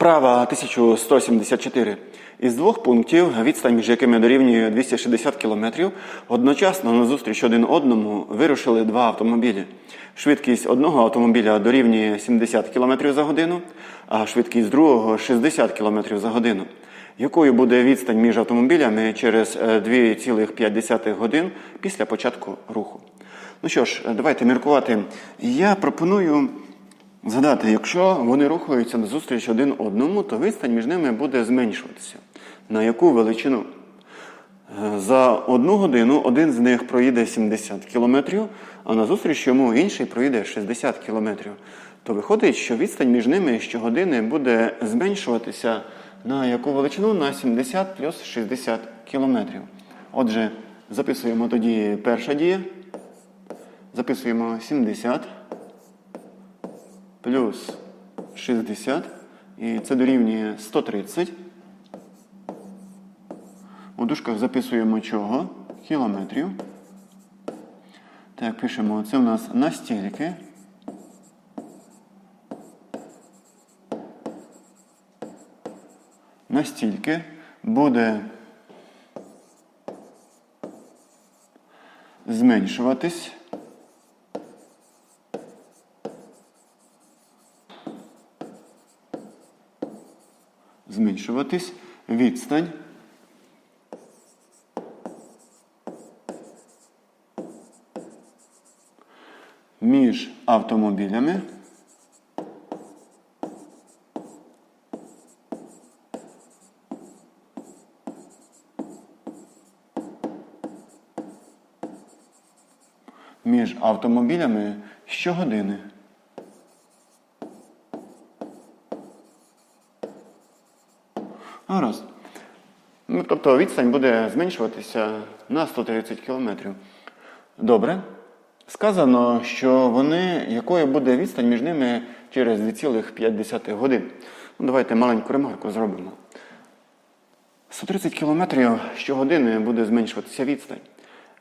Вправа 1174. Із двох пунктів, відстань між якими дорівнює 260 км, одночасно на зустріч один одному вирушили два автомобілі. Швидкість одного автомобіля дорівнює 70 км за годину, а швидкість другого 60 км за годину. Якою буде відстань між автомобілями через е, 2,5 годин після початку руху? Ну що ж, е, давайте міркувати. Я пропоную згадати, якщо вони рухаються назустріч один одному, то відстань між ними буде зменшуватися. На яку величину? Е, За одну годину один з них проїде 70 кілометрів, а назустріч йому інший проїде 60 кілометрів. То виходить, що відстань між ними щогодини буде зменшуватися на яку величину? На 70 плюс 60 кілометрів. Отже, записуємо тоді перша дія. Записуємо 70 плюс 60, і це дорівнює 130. У дужках записуємо чого? Кілометрів. Так, пишемо, це у нас настільки. Настільки буде зменшуватись зменшуватись відстань. Між автомобілями. Між автомобілями щогодини. Гаразд. Ну, тобто відстань буде зменшуватися на 130 кілометрів. Добре. Сказано, що вони, якою буде відстань між ними через 2,5 годин. Ну, давайте маленьку ремарку зробимо. 130 кілометрів щогодини буде зменшуватися відстань.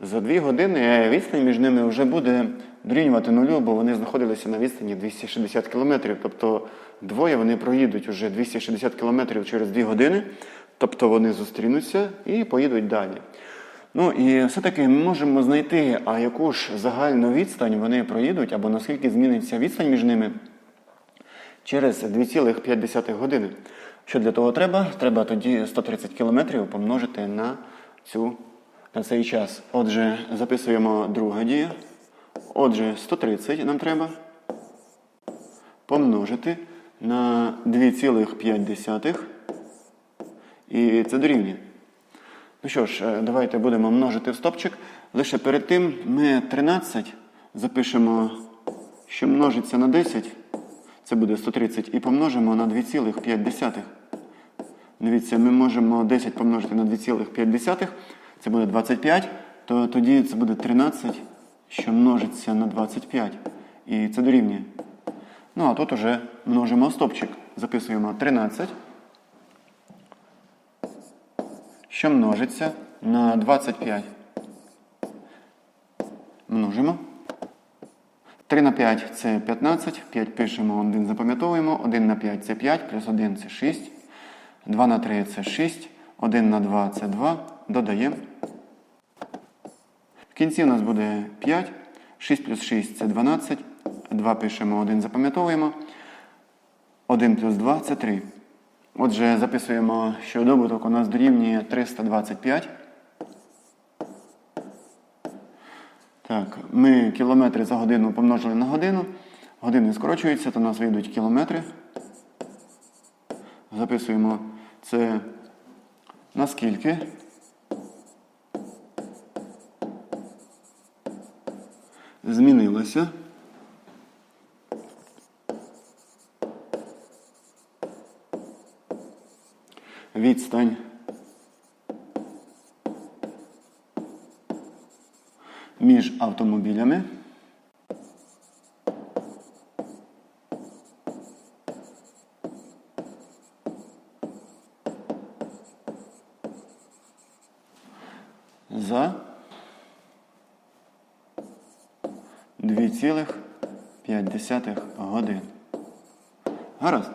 За 2 години відстань між ними вже буде дорівнювати нулю, бо вони знаходилися на відстані 260 кілометрів. Тобто двоє вони проїдуть уже 260 кілометрів через 2 години, тобто вони зустрінуться і поїдуть далі. Ну і все-таки ми можемо знайти, а яку ж загальну відстань вони проїдуть, або наскільки зміниться відстань між ними через 2,5 години. Що для того треба? Треба тоді 130 кілометрів помножити на, цю, на цей час. Отже, записуємо друга дія. Отже, 130 нам треба помножити на 2,5. І це дорівнює. Ну що ж, е, давайте будемо множити в стопчик. Лише перед тим ми 13 запишемо, що множиться на 10. Це буде 130. І помножимо на 2,5. Дивіться, ми можемо 10 помножити на 2,5. Це буде 25. То тоді це буде 13, що множиться на 25. І це дорівнює. Ну, а тут уже множимо стопчик. Записуємо 13 що множиться на 25. Множимо. 3 на 5 це 15, 5 пишемо, 1 запам'ятовуємо, 1 на 5 це 5, плюс 1 це 6, 2 на 3 це 6, 1 на 2 це 2, додаємо. В кінці у нас буде 5, 6 плюс 6 це 12, 2 пишемо, 1 запам'ятовуємо, 1 плюс 2 це 3. Отже, записуємо, що добуток у нас дорівнює 325. Так, ми кілометри за годину помножили на годину. Години скорочуються, то у нас вийдуть кілометри. Записуємо це наскільки. Змінилося. відстань. Між автомобілями. За 2,5 годин. Гаразд.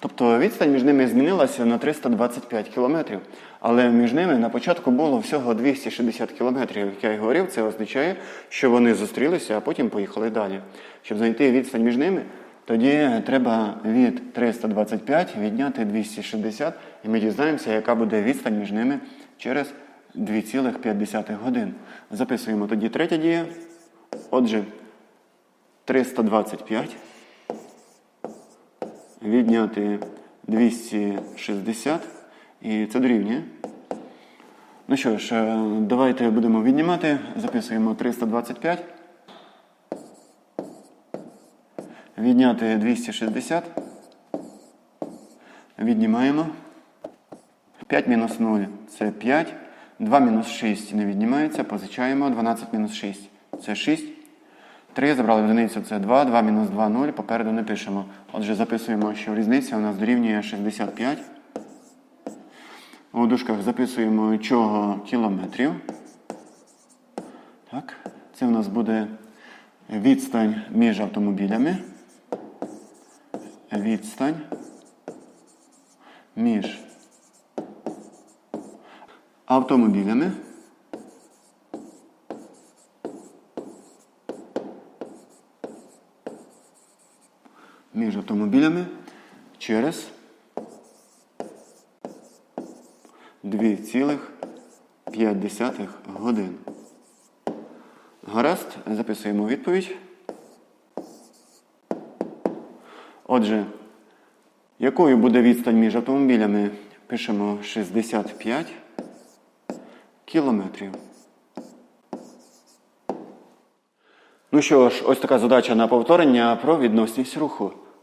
Тобто відстань між ними змінилася на 325 кілометрів. Але між ними на початку було всього 260 кілометрів. Як я й говорив, це означає, що вони зустрілися, а потім поїхали далі. Щоб знайти відстань між ними, тоді треба від 325 відняти 260, і ми дізнаємося, яка буде відстань між ними через 2,5 годин. Записуємо тоді третя дія. Отже, 325 відняти 260 і це дорівнює. Ну що ж, е, давайте будемо віднімати. Записуємо 325. Відняти 260. Віднімаємо. 5 мінус 0 це 5. 2 мінус 6 не віднімається. Позичаємо. 12 мінус 6 це 6. 3 забрали одиницю, це 2, 2 мінус 2, 0, попереду не пишемо. Отже, записуємо, що різниця у нас дорівнює 65. У дужках записуємо чого кілометрів. Так, це у нас буде відстань між автомобілями. Відстань між автомобілями. між автомобілями через 2,5 годин. Гаразд, записуємо відповідь. Отже, якою буде відстань між автомобілями? Пишемо 65 кілометрів. Ну що ж, ось така задача на повторення про відносність руху.